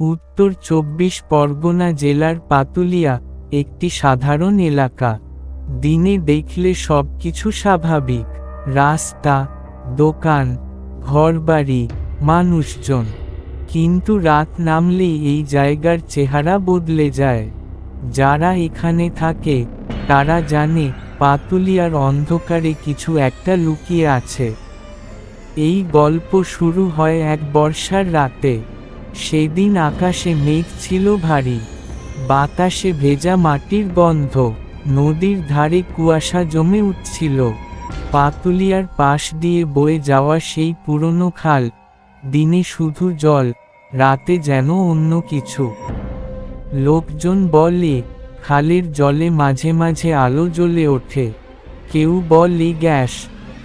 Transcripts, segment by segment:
উত্তর চব্বিশ পরগনা জেলার পাতুলিয়া, একটি সাধারণ এলাকা। দিনে দেখলে সব কিছু স্বাভাবিক। রাস্তা, দোকান, ঘরবাড়ি, মানুষজন। কিন্তু রাত নামলেই এই জায়গার চেহারা বদলে যায়। যারা এখানে থাকে, তারা জানে পাতুলিয়ার অন্ধকারে কিছু একটা লুকিয়ে আছে। এই গল্প শুরু হয় এক বর্ষার রাতে। সেদিন আকাশে মেঘ ছিল ভারী, বাতাসে ভেজা মাটির গন্ধ, নদীর ধারে কুয়াশা জমে উঠছিল। পাতুলিয়ার পাশ দিয়ে বয়ে যাওয়া সেই পুরনো খাল, দিনে শুধু জল, রাতে যেন অন্য কিছু। লোকজন বলে, খালের জলে মাঝে মাঝে আলো জ্বলে ওঠে। কেউ বলে গ্যাস,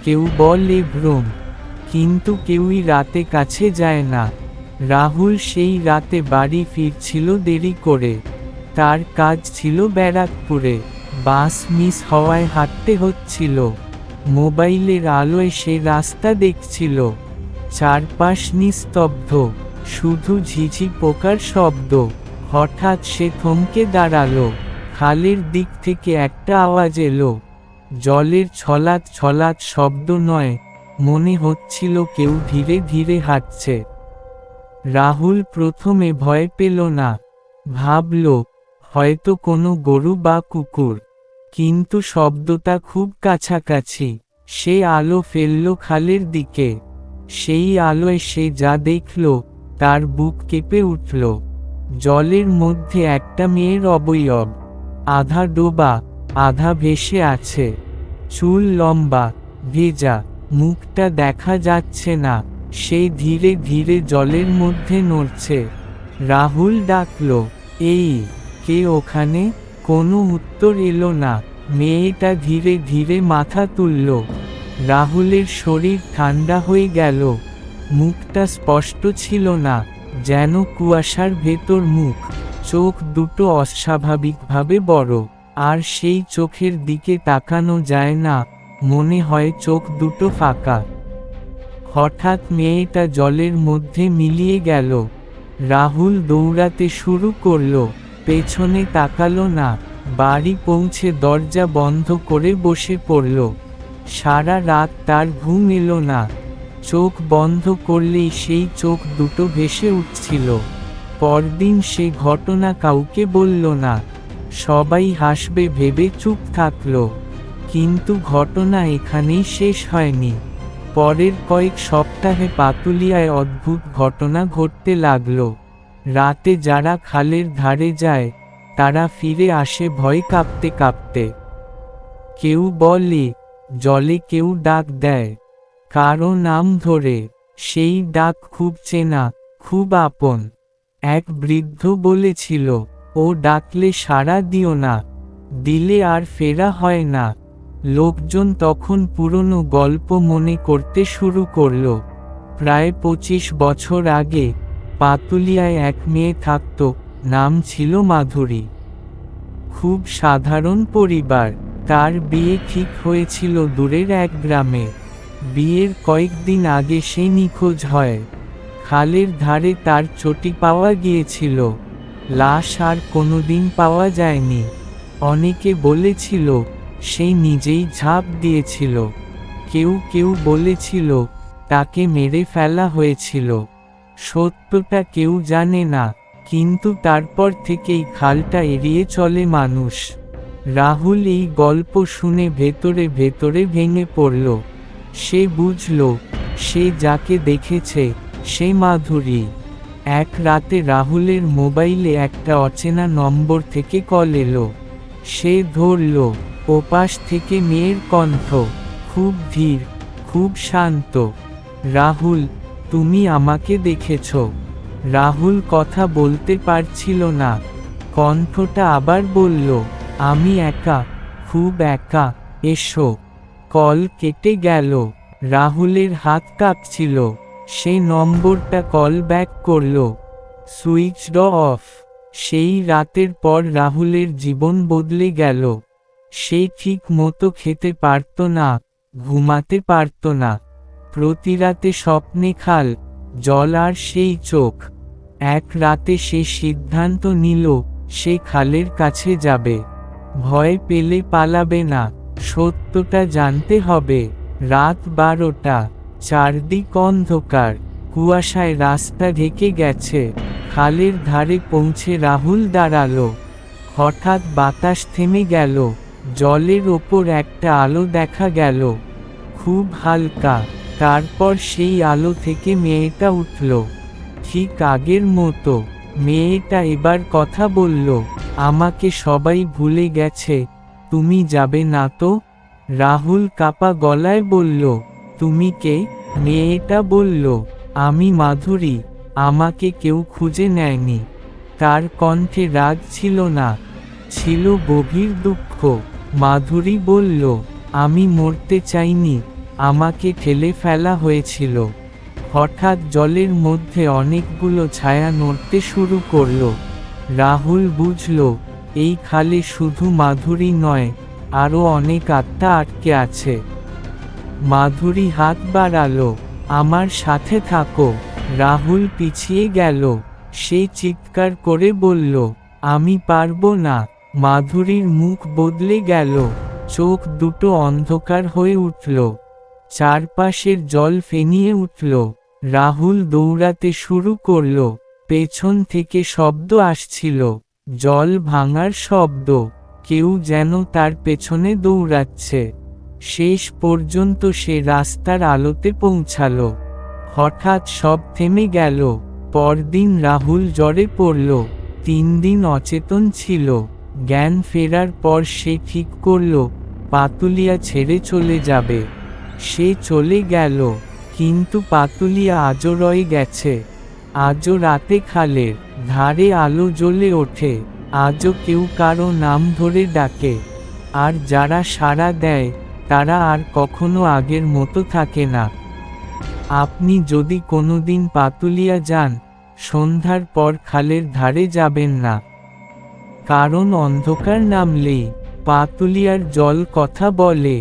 কেউ বলে ভ্রম কিন্তু কেউই রাতে কাছে যায় না। রাহুল সেই রাতে বাড়ি ফিরছিল দেরি করে। তার কাজ ছিল ব্যারাকপুরে। বাস মিস হওয়ায় হাঁটতে হচ্ছিল। মোবাইলের আলোয় সে রাস্তা দেখছিল। চারপাশ নিস্তব্ধ। শুধু ঝিঝি পোকার শব্দ। হঠাৎ সে থমকে দাঁড়াল। খালের দিক থেকে একটা আওয়াজ এলো। জলের ছলাৎ ছলাৎ শব্দ নয়। মনে হচ্ছিল কেউ ধীরে ধীরে হাঁটছে। রাহুল প্রথমে ভয় পেল না। ভাবল, হয়তো কোনো গরু বা কুকুর। কিন্তু শব্দটা খুব কাছাকাছি। সে আলো ফেলল খালের দিকে। সেই আলোয় সে যা দেখল, তার বুক কেঁপে উঠল। জলের মধ্যে একটা মেয়ের অবয়ব। আধা ডোবা, আধা ভেসে আছে। চুল লম্বা, ভেজা, মুখটা দেখা যাচ্ছে না। সে ধীরে ধীরে জলের মধ্যে নড়ছে। রাহুল ডাকল, এই, কে ওখানে? কোনো উত্তর এলো না। মেয়েটা ধীরে ধীরে মাথা তুলল। রাহুলের শরীর ঠান্ডা হয়ে গেল। মুখটা স্পষ্ট ছিল না, যেন কুয়াশার ভেতর মুখ। চোখ দুটো অস্বাভাবিকভাবে বড়, আর সেই চোখের দিকে তাকানো যায় না। মনে হয় চোখ দুটো ফাঁকা। হঠাৎ মেয়েটা জলের মধ্যে মিলিয়ে গেল। রাহুল দৌড়াতে শুরু করল। পেছনে তাকালো না। বাড়ি পৌঁছে দরজা বন্ধ করে বসে পড়ল। সারা রাত তার ঘুম এলো না। চোখ বন্ধ করলেই সেই চোখ দুটো ভেসে উঠছিল। পরদিন সে ঘটনা কাউকে বলল না। সবাই হাসবে, ভেবে চুপ থাকল। কিন্তু ঘটনা এখানেই শেষ হয়নি। পরের কয়েক সপ্তাহে পাতুলিয়ায় অদ্ভুত ঘটনা ঘটতে লাগল। রাতে যারা খালের ধারে যায়, তারা ফিরে আসে ভয় কাঁপতে কাঁপতে। কেউ বলে, জলে কেউ ডাক দেয়। কারও নাম ধরে, সেই ডাক খুব চেনা, খুব আপন। এক বৃদ্ধ বলেছিল, ও ডাকলে সাড়া দিও না, দিলে আর ফেরা হয় না। লোকজন তখন পুরনো গল্প মনে করতে শুরু করল। প্রায় পঁচিশ বছর আগে পাতুলিয়ায় এক মেয়ে থাকত, নাম ছিল মাধুরী। খুব সাধারণ পরিবার। তার বিয়ে ঠিক হয়েছিল দূরের এক গ্রামে। বিয়ের কয়েকদিন আগে সে নিখোঁজ হয়। খালের ধারে তার চটি পাওয়া গিয়েছিল। লাশ আর কোনোদিন পাওয়া যায়নি। অনেকে বলেছিল সে নিজেই ঝাঁপ দিয়েছিল। কেউ কেউ বলেছিল, তাকে মেরে ফেলা হয়েছিল। সত্যটা কেউ জানে না, কিন্তু তারপর থেকেই খালটা এড়িয়ে চলে মানুষ। রাহুল এই গল্প শুনে ভেতরে ভেতরে ভেঙে পড়ল। সে বুঝল, সে যাকে দেখেছে, সে মাধুরী। এক রাতে রাহুলের মোবাইলে একটা অচেনা নম্বর থেকে কল এলো। সে ধরল ওপাশ থেকে মেয়ের কণ্ঠ, খুব ধীর, খুব শান্ত। রাহুল, তুমি আমাকে দেখেছ। রাহুল কথা বলতে পারছিল না। কণ্ঠটা আবার বলল, আমি একা, খুব একা, এসো। কল কেটে গেল। রাহুলের হাত কাঁপছিল। সে নম্বরটা কল ব্যাক করল। Switched off. সেই রাতের পর রাহুলের জীবন বদলে গেল। সে ঠিক মতো খেতে পারত না, ঘুমাতে পারত না। প্রতি রাতে স্বপ্নে খাল, জল আর সেই চোখ। এক রাতে সে সিদ্ধান্ত নিল, সে খালের কাছে যাবে। ভয় পেলে পালাবে না, সত্যটা জানতে হবে। রাত বারোটা, চারদিক অন্ধকার। কুয়াশায় রাস্তা ঢেকে গেছে। খালের ধারে পৌঁছে রাহুল দাঁড়াল। হঠাৎ বাতাস থেমে গেল। জলের ওপর একটা আলো দেখা গেল। খুব হালকা। তারপর সেই আলো থেকে মেয়েটা উঠল। ঠিক আগের মতো, মেয়েটা এবার কথা বলল, আমাকে সবাই ভুলে গেছে। তুমি যাবে না তো? রাহুল কাপা গলায় বলল, তুমি কে? মেয়েটা বলল, আমি মাধুরী। আমাকে কেউ খুঁজে নেয়নি। তার কণ্ঠে রাগ ছিল না। ছিল গভীর দুঃখ। মাধুরী বলল, আমি মরতে চাইনি, আমাকে ঠেলে ফেলা হয়েছিল। হঠাৎ জলের মধ্যে অনেকগুলো ছায়া নড়তে শুরু করল। রাহুল বুঝল, এই খালে শুধু মাধুরী নয় আরও অনেক আত্মা আটকে আছে। মাধুরী হাত বাড়ালো, আমার সাথে থাকো। রাহুল পিছিয়ে গেল, সে চিৎকার করে বলল, আমি পারব না। মাধুরীর মুখ বদলে গেল, চোখ দুটো অন্ধকার হয়ে উঠল, চারপাশের জল ফেনিয়ে উঠল, রাহুল দৌড়াতে শুরু করল, পেছন থেকে শব্দ আসছিল, জল ভাঙার শব্দ, কেউ যেন তার পেছনে দৌড়াচ্ছে, শেষ পর্যন্ত সে রাস্তার আলোতে পৌঁছালো, হঠাৎ সব থেমে গেল, পরদিন রাহুল জ্বরে পড়ল, তিন দিন অচেতন ছিল। জ্ঞান ফেরার পর সে ঠিক করল, পাতুলিয়া ছেড়ে চলে যাবে। সে চলে গেল, কিন্তু পাতুলিয়া আজও রয়ে গেছে। আজও রাতে খালের ধারে আলো জ্বলে ওঠে, আজও কেউ কারও নাম ধরে ডাকে। আর যারা সাড়া দেয়, তারা আর কখনো আগের মতো থাকে না। আপনি যদি কোনোদিন পাতুলিয়া যান, সন্ধ্যার পর খালের ধারে যাবেন না। কারণ অন্ধকার নামলে পাতুলিয়ার জল কথা বলে।